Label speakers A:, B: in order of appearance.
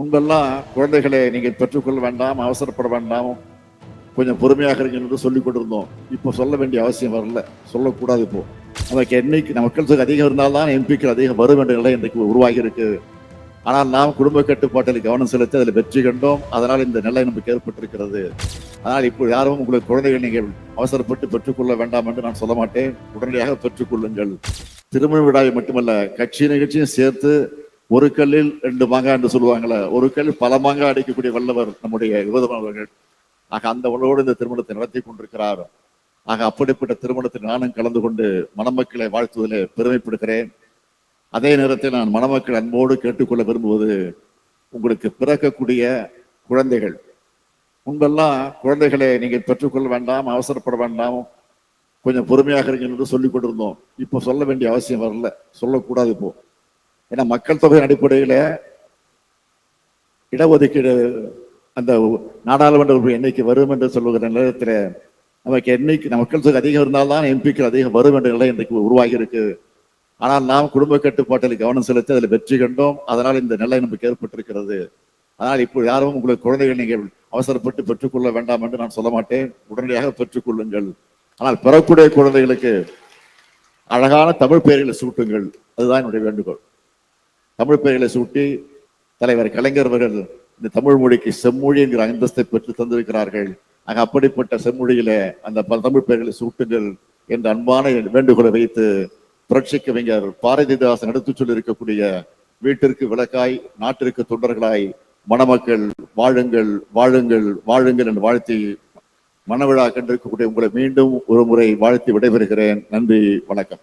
A: முன்பெல்லாம் குழந்தைகளை நீங்கள் பெற்றுக்கொள்ள வேண்டாம் அவசரப்பட வேண்டாம் கொஞ்சம் பொறுமையாக இருங்க என்று சொல்லிக் கொண்டிருந்தோம். இப்போ சொல்ல வேண்டிய அவசியம் வரல. சொல்லக்கூடாது இப்போ. நமக்கு என்னைக்கு நம்ம மக்கள் தொகை அதிகம் இருந்தால்தான் எம்பிக்கள் அதிகம் வரும் என்ற நிலை இன்றைக்கு உருவாகி இருக்கு. ஆனால் நாம் குடும்ப கட்டுப்பாட்டில் கவனம் செலுத்தி அதில் வெற்றி கண்டோம். அதனால் இந்த நிலை நமக்கு ஏற்பட்டிருக்கிறது. ஆனால் இப்போ யாரும் உங்களுக்கு குழந்தைகள் நீங்கள் அவசரப்பட்டு பெற்றுக்கொள்ள வேண்டாம் என்று நான் சொல்ல மாட்டேன். உடனடியாக பெற்றுக்கொள்ளுங்கள் திருமண விழாவை மட்டுமல்ல கட்சி நிகழ்ச்சியும் சேர்த்து ஒரு கல்லில் ரெண்டு மாங்காய் என்று சொல்லுவாங்களே ஒரு கல் பல மாங்காய் அடிக்கக்கூடிய வல்லவர் நம்முடைய யுவதமானவர்கள் ஆக அந்த உணவோடு இந்த திருமணத்தை நடத்தி கொண்டிருக்கிறார். ஆக அப்படிப்பட்ட திருமணத்தில் நானும் கலந்து கொண்டு மணமக்களை வாழ்த்துவதிலே பெருமைப்படுகிறேன். அதே நேரத்தில் நான் மணமக்கள் அன்போடு கேட்டுக்கொள்ள விரும்புவது உங்களுக்கு பிறக்கக்கூடிய குழந்தைகள். முன்பெல்லாம் குழந்தைகளை நீங்கள் பெற்றுக்கொள்ள வேண்டாம் அவசரப்பட வேண்டாம் கொஞ்சம் பொறுமையாக இருங்க என்று சொல்லிக் கொண்டிருந்தோம். இப்போ சொல்ல வேண்டிய அவசியம் வரல. சொல்லக்கூடாது இப்போ. ஏன்னா மக்கள் தொகையின் அடிப்படையில் இடஒதுக்கீடு அந்த நாடாளுமன்ற உறுப்பு எண்ணிக்கை வரும் என்று சொல்லுகிற நேரத்தில் நமக்கு எண்ணிக்கை மக்கள் தொகை அதிகம் இருந்தால்தான் எம்பிக்கள் அதிகம் வரும் என்ற நிலை இன்றைக்கு உருவாகி இருக்கு ஆனால் நாம் குடும்ப கட்டுப்பாட்டில் கவனம் செலுத்தி அதில் வெற்றி கண்டோம். அதனால் இந்த நிலை நமக்கு ஏற்பட்டிருக்கிறது. ஆனால் இப்போ யாரும் உங்களுக்கு குழந்தைகள் நீங்கள் அவசரப்பட்டு பெற்றுக்கொள்ள வேண்டாம் என்று நான் சொல்ல மாட்டேன். உடனடியாக பெற்றுக்கொள்ளுங்கள். ஆனால் பெறக்கூடிய குழந்தைகளுக்கு அழகான தமிழ் பெயர்களை சூட்டுங்கள். அதுதான் என்னுடைய வேண்டுகோள். தமிழ் பெயர்களை சூட்டி தலைவர் கலைஞர் அவர்கள் இந்த தமிழ் மொழிக்கு செம்மொழி என்கிற அந்தஸ்தை பெற்று தந்திருக்கிறார்கள். ஆக அப்படிப்பட்ட செம்மொழியில அந்த பல தமிழ் பெயர்களை சூட்டுங்கள் என்ற அன்பான வேண்டுகோளை வைத்து புரட்சி கவிஞர் பாரதிதாசன் எடுத்துச் சொல்லியிருக்கக்கூடிய வீட்டிற்கு விளக்காய் நாட்டிற்கு தொண்டர்களாய் மணமக்கள் வாழுங்கள் வாழுங்கள் வாழுங்கள் என்று வாழ்த்தி மனவிழா கண்டிருக்கக்கூடிய உங்களை மீண்டும் ஒரு முறை வாழ்த்தி விடைபெறுகிறேன். நன்றி வணக்கம்.